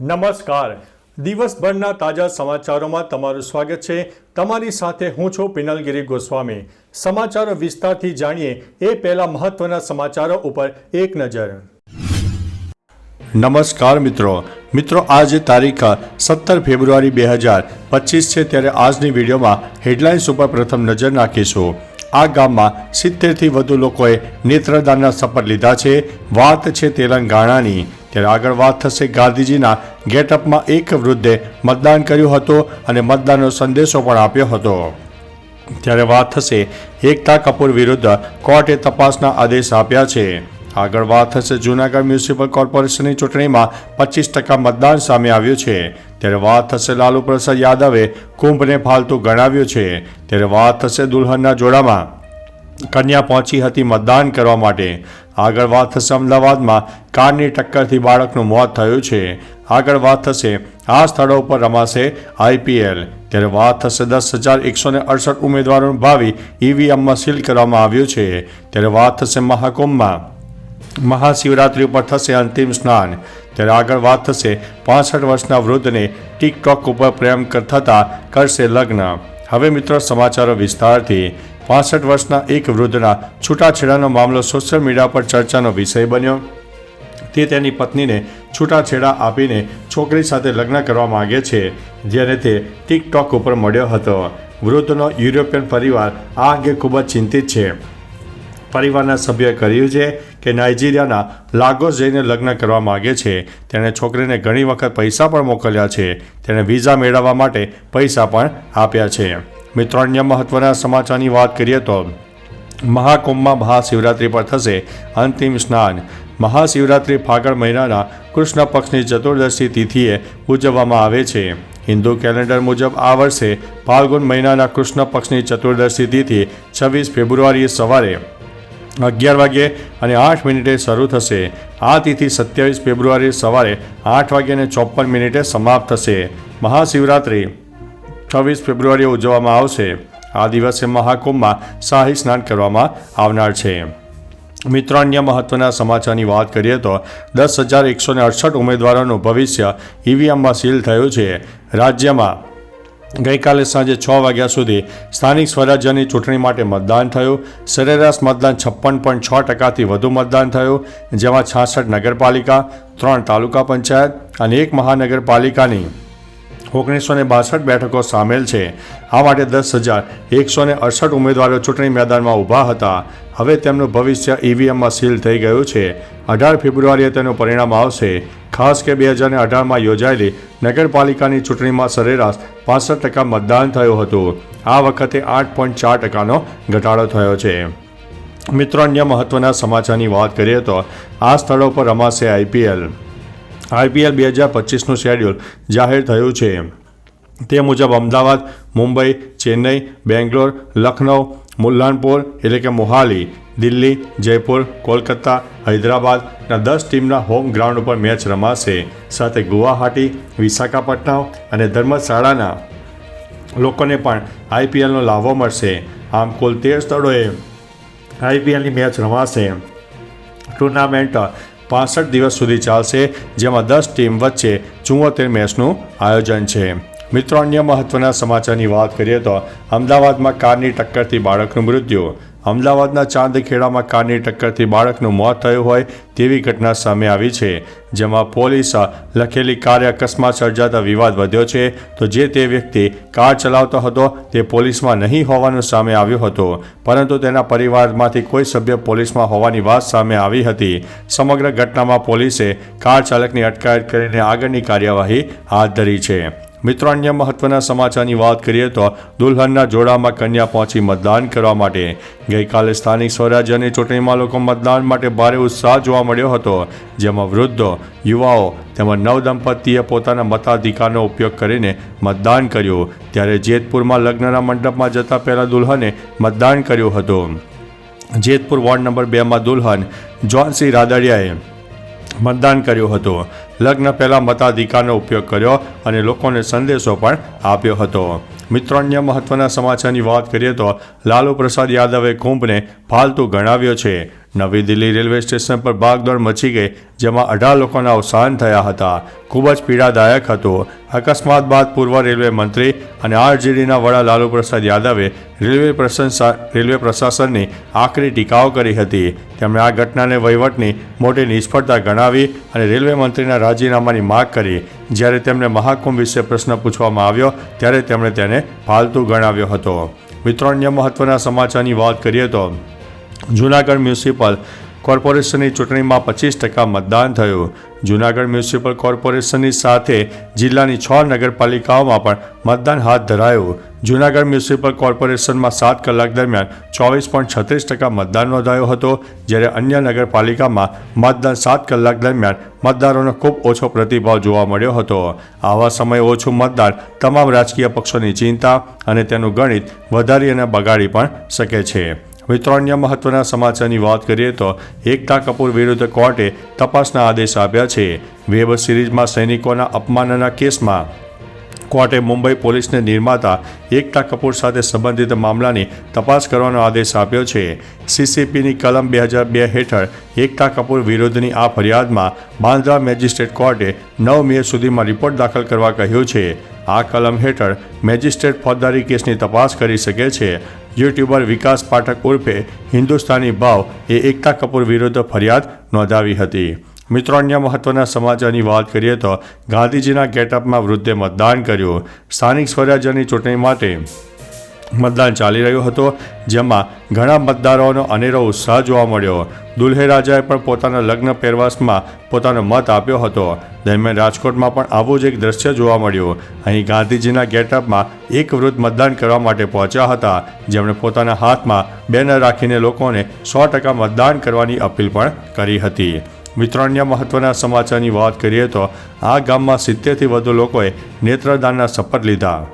નમસ્કાર. દિવસભરના તાજા સમાચારોમાં તમારું સ્વાગત છે. તમારી સાથે હું છું પિનલગીરી ગોસ્વામી. સમાચારો વિસ્તારથી જાણીએ એ પહેલા મહત્વના સમાચારો ઉપર એક નજર. નમસ્કાર મિત્રો. મિત્રો, આજે તારીખ સત્તર ફેબ્રુઆરી બે હજાર પચીસ છે ત્યારે આજની વિડીયોમાં હેડલાઇન્સ ઉપર પ્રથમ નજર નાખીશું. આ ગામમાં સિત્તેરથી વધુ લોકોએ નેત્રદાનના શપથ લીધા છે. વાત છે તેલંગાણાની. ત્યારે આગળ વાત થશે ગાંધીજીના ગેટઅપમાં એક વૃદ્ધે મતદાન કર્યું હતું અને મતદાનનો સંદેશો પણ આપ્યો હતો. ત્યારે વાત થશે એકતા કપૂર વિરુદ્ધ કોર્ટે તપાસના આદેશ આપ્યા છે. આગળ વાત થશે જૂનાગઢ મ્યુનિસિપલ કોર્પોરેશનની ચૂંટણીમાં પચીસ ટકા મતદાન સામે આવ્યું છે. ત્યારે વાત થશે લાલુ પ્રસાદ યાદવે કુંભને ફાલતુ ગણાવ્યું છે. ત્યારે વાત થશે દુલ્હનના જોડામાં. કન્યા પહોંચી હતી મતદાન કરવા માટે. આગળ વાત થશે અમદાવાદમાં. કારની ટક્કરથી બાળકનું મોત થયું છે. આગળ વાત થશે, આ સ્થળો ઉપર રમાશે આઈપીએલ. ત્યારે વાત થશે દસ હજાર એકસો ને અડસઠ ઉમેદવારોનું ભાવિ ઈવીએમમાં સીલ કરવામાં આવ્યું છે. ત્યારે વાત થશે મહાકુંભમાં. મહાશિવરાત્રિ ઉપર થશે અંતિમ સ્નાન. ત્યારે આગળ વાત થશે, પાસઠ વર્ષના વૃદ્ધને ટિકટોક ઉપર પ્રેમ થતા કરશે લગ્ન. હવે મિત્રો સમાચારો વિસ્તારથી. પાસઠ વર્ષના એક વૃદ્ધના છૂટાછેડાનો મામલો સોશિયલ મીડિયા પર ચર્ચાનો વિષય બન્યો. તે તેની પત્નીને છૂટાછેડા આપીને છોકરી સાથે લગ્ન કરવા માગે છે જ્યારે તે ટિકટોક ઉપર મળ્યો હતો. વૃદ્ધનો યુરોપિયન પરિવાર આ અંગે ખૂબ જ ચિંતિત છે. પરિવારના સભ્યોએ કહ્યું છે કે નાઇજીરિયાના લાગોસ જઈને લગ્ન કરવા માગે છે. તેણે છોકરીને ઘણી વખત પૈસા પણ મોકલ્યા છે. તેણે વિઝા મેળવવા માટે પૈસા પણ આપ્યા છે. મિત્રો, અન્ય મહત્વના સમાચારની વાત કરીએ તો મહાકુંભમાં મહાશિવરાત્રિ પર થશે અંતિમ સ્નાન. મહાશિવરાત્રિ ફાગણ મહિનાના કૃષ્ણ પક્ષની ચતુર્દશી તિથિએ ઉજવવામાં આવે છે. હિન્દુ કેલેન્ડર મુજબ આ વર્ષે ફાલ્ગુન મહિનાના કૃષ્ણ પક્ષની ચતુર્દશી તિથિ છવ્વીસ ફેબ્રુઆરીએ સવારે અગિયાર વાગ્યે અને આઠ મિનિટે શરૂ થશે. આ તિથિ સત્યાવીસ ફેબ્રુઆરી સવારે આઠ વાગ્યે અને ચોપન મિનિટે સમાપ્ત થશે. મહાશિવરાત્રિ છવ્વીસ ફેબ્રુઆરીએ ઉજવવામાં આવશે. આ દિવસે મહાકુંભમાં શાહી સ્નાન કરવામાં આવનાર છે. મિત્રો, અન્ય મહત્વના સમાચારની વાત કરીએ તો દસ હજાર એકસો ને અડસઠ ઉમેદવારોનું ભવિષ્ય ઈવીએમમાં સીલ થયું છે. રાજ્યમાં ગઈકાલે સાંજે છ વાગ્યા સુધી સ્થાનિક સ્વરાજ્યની ચૂંટણી માટે મતદાન થયું. સરેરાશ મતદાન છપ્પન પોઈન્ટ છ ટકાથી વધુ મતદાન થયું. જેમાં છાસઠ નગરપાલિકા, ત્રણ તાલુકા પંચાયત અને એક મહાનગરપાલિકાની ઓગણીસો ને બાસઠ બેઠકો સામેલ છે. આ માટે દસ હજાર એકસો ને અડસઠ ઉમેદવારો ચૂંટણી મેદાનમાં ઊભા હતા. હવે તેમનું ભવિષ્ય ઈવીએમમાં સીલ થઈ ગયું છે. અઢાર ફેબ્રુઆરીએ તેનું પરિણામ આવશે. ખાસ કે બે હજાર અઢારમાં યોજાયેલી નગરપાલિકાની ચૂંટણીમાં સરેરાશ પાસઠ ટકા મતદાન થયું હતું. આ વખતે આઠ પોઈન્ટ ચાર ટકાનો ઘટાડો થયો છે. મિત્રો, અન્ય મહત્વના સમાચારની વાત કરીએ તો આ સ્થળો પર રમાશે આઈપીએલ. આઈપીએલ બે હજાર પચીસનું શેડ્યુલ જાહેર થયું છે તે મુજબ અમદાવાદ, મુંબઈ, ચેન્નઈ, બેંગ્લોર લખનઉ મુલ્લાનપુર એટલે કે મોહાલી, દિલ્હી, જયપુર, કોલકાતા હૈદરાબાદના દસ ટીમના હોમ ગ્રાઉન્ડ ઉપર મેચ રમાશે. સાથે ગુવાહાટી, વિશાખાપટ્ટનમ અને ધર્મશાળાના લોકોને પણ આઈપીએલનો લાભો મળશે. આમ કુલ તેર સ્થળોએ આઈપીએલની મેચ રમાશે. ટુર્નામેન્ટ પાસઠ દિવસ સુધી ચાલશે, જેમાં દસ ટીમ વચ્ચે ચુંવોતેર મેચનું આયોજન છે. મિત્રો, અન્ય મહત્વના સમાચારની વાત કરીએ તો અમદાવાદમાં કારની ટક્કરથી બાળકનું મૃત્યુ. અમદાવાદના ચાંદખેડામાં કારની ટક્કરથી બાળકનું મોત થયું હોય તેવી ઘટના સામે આવી છે, જેમાં પોલીસ લખેલી કારે અકસ્માત સર્જાતા વિવાદ વધ્યો છે. તો જે તે વ્યક્તિ કાર ચલાવતો હતો તે પોલીસમાં નહીં હોવાનું સામે આવ્યું હતું. પરંતુ તેના પરિવારમાંથી કોઈ સભ્ય પોલીસમાં હોવાની વાત સામે આવી હતી. સમગ્ર ઘટનામાં પોલીસે કાર ચાલકની અટકાયત કરીને આગળની કાર્યવાહી હાથ ધરી છે. મિત્રો, અન્ય મહત્વના સમાચારની વાત કરીએ તો દુલ્હનના જોડામાં કન્યા પહોંચી મતદાન કરવા માટે. ગઈકાલે સ્થાનિક સ્વરાજ્યની ચૂંટણીમાં લોકો મતદાન માટે ભારે ઉત્સાહ જોવા મળ્યો હતો, જેમાં વૃદ્ધો, યુવાઓ તેમજ નવદંપતીએ પોતાના મતાધિકારનો ઉપયોગ કરીને મતદાન કર્યું. ત્યારે જેતપુરમાં લગ્નના મંડપમાં જતા પહેલા દુલ્હને મતદાન કર્યું હતું. જેતપુર વોર્ડ નંબર બેમાં દુલ્હન જોનસિંહ રાદડિયાએ મતદાન કર્યું હતું. લગ્ન પહેલાં મતાધિકારનો ઉપયોગ કર્યો અને લોકોને સંદેશો પણ આપ્યો હતો. મિત્રો, અન્ય મહત્વના સમાચારની વાત કરીએ તો લાલુ પ્રસાદ યાદવે કુંભને ફાલતુ ગણાવ્યો છે. નવી દિલ્હી રેલવે સ્ટેશન પર ભાગદોડ મચી ગઈ, જેમાં અઢાર લોકોના અવસાન થયા હતા. ખૂબ જ પીડાદાયક હતું. અકસ્માત બાદ પૂર્વ રેલવે મંત્રી અને આરજેડીના વડા લાલુ પ્રસાદ યાદવે રેલવે પ્રશંસા, રેલવે પ્રશાસનની આકરી ટીકાઓ કરી હતી. તેમણે આ ઘટનાને વહીવટની મોટી નિષ્ફળતા ગણાવી અને રેલવે મંત્રીના રાજીનામાની માગ કરી. જ્યારે તેમને મહાકુંભ વિશે પ્રશ્ન પૂછવામાં આવ્યો, ત્યારે તેમણે તેને ફાલતુ ગણાવ્યો હતો. મિત્રો, અન્ય મહત્વના સમાચારની વાત કરીએ તો જૂનાગઢ મ્યુનિસિપલ કોર્પોરેશનની ચૂંટણીમાં પચીસ ટકા મતદાન થયું. જૂનાગઢ મ્યુનિસિપલ કોર્પોરેશનની સાથે જિલ્લાની છ નગરપાલિકાઓમાં પણ મતદાન હાથ ધરાયું. જૂનાગઢ મ્યુનિસિપલ કોર્પોરેશનમાં સાત કલાક દરમિયાન ચોવીસ પોઈન્ટ છત્રીસ ટકા મતદાન નોંધાયો હતો, જ્યારે અન્ય નગરપાલિકામાં મતદાન સાત કલાક દરમિયાન મતદારોનો ખૂબ ઓછો પ્રતિભાવ જોવા મળ્યો હતો. આવા સમયે ઓછું મતદાન તમામ રાજકીય પક્ષોની ચિંતા અને તેનું ગણિત વધારી અને બગાડી પણ શકે છે. મિત્રો અન્ય મહત્વના સમાચારની વાત કરીએ તો એકતા કપૂર વિરુદ્ધ કોર્ટે તપાસના આદેશ આપ્યા છે. વેબ સિરીઝમાં સૈનિકોના અપમાનના કેસમાં કોર્ટે મુંબઈ પોલીસને નિર્માતા એકતા કપૂર સાથે સંબંધિત મામલાની તપાસ કરવાનો આદેશ આપ્યો છે. સીસીપીની કલમ બે હજાર બે હેઠળ એકતા કપૂર વિરુદ્ધની આ ફરિયાદમાં બાંદ્રા મેજિસ્ટ્રેટ કોર્ટે નવ મે સુધીમાં રિપોર્ટ દાખલ કરવા કહ્યું છે. આ કલમ હેઠળ મેજિસ્ટ્રેટ ફોજદારી કેસની તપાસ કરી શકે છે. યુટ્યુબર વિકાસ પાઠક ઉર્ફે હિન્દુસ્તાની ભાવ એ એકતા કપૂર વિરુદ્ધ ફરિયાદ નોંધાવી હતી. મિત્રો, અન્ય મહત્વના સમાચારની વાત કરીએ તો ગાંધીજીના ગેટઅપમાં વૃદ્ધે મતદાન કર્યું. સ્થાનિક સ્વરાજ્યની ચૂંટણી માટે મતદાન ચાલી રહ્યું હતું, જેમાં ઘણા મતદારોનો અનેરો ઉત્સાહ જોવા મળ્યો. દુલ્હે રાજાએ પણ પોતાના લગ્ન પહેરવાસમાં પોતાનો મત આપ્યો હતો. દરમિયાન રાજકોટમાં પણ આવું જ એક દ્રશ્ય જોવા મળ્યું. અહીં ગાંધીજીના ગેટઅપમાં એક વૃદ્ધ મતદાન કરવા માટે પહોંચ્યા હતા. જેમણે પોતાના હાથમાં બેનર રાખીને લોકોને સો ટકા મતદાન કરવાની અપીલ પણ કરી હતી. મિત્રો, અન્ય મહત્વના સમાચારની વાત કરીએ તો આ ગામમાં સિત્તેરથી વધુ લોકોએ નેત્રદાનના શપથ લીધા.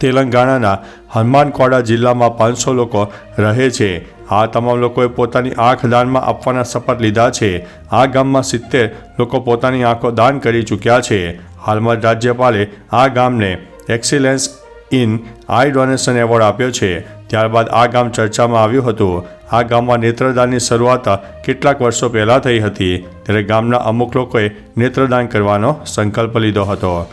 તેલંગાણાના હનુમાનકોડા જિલ્લામાં પાંચસો લોકો રહે છે. આ તમામ લોકોએ પોતાની આંખ દાનમાં આપવાના શપથ લીધા છે. આ ગામમાં સિત્તેર લોકો પોતાની આંખો દાન કરી ચૂક્યા છે. હાલમાં રાજ્યપાલે આ ગામને excellence in eye donation award આપ્યો છે. ત્યારબાદ આ ગામ ચર્ચામાં આવ્યું હતું. આ ગામમાં નેત્રદાનની શરૂઆત કેટલાક વર્ષો પહેલાં થઈ હતી. ત્યારે ગામના અમુક લોકોએ નેત્રદાન કરવાનો સંકલ્પ લીધો હતો.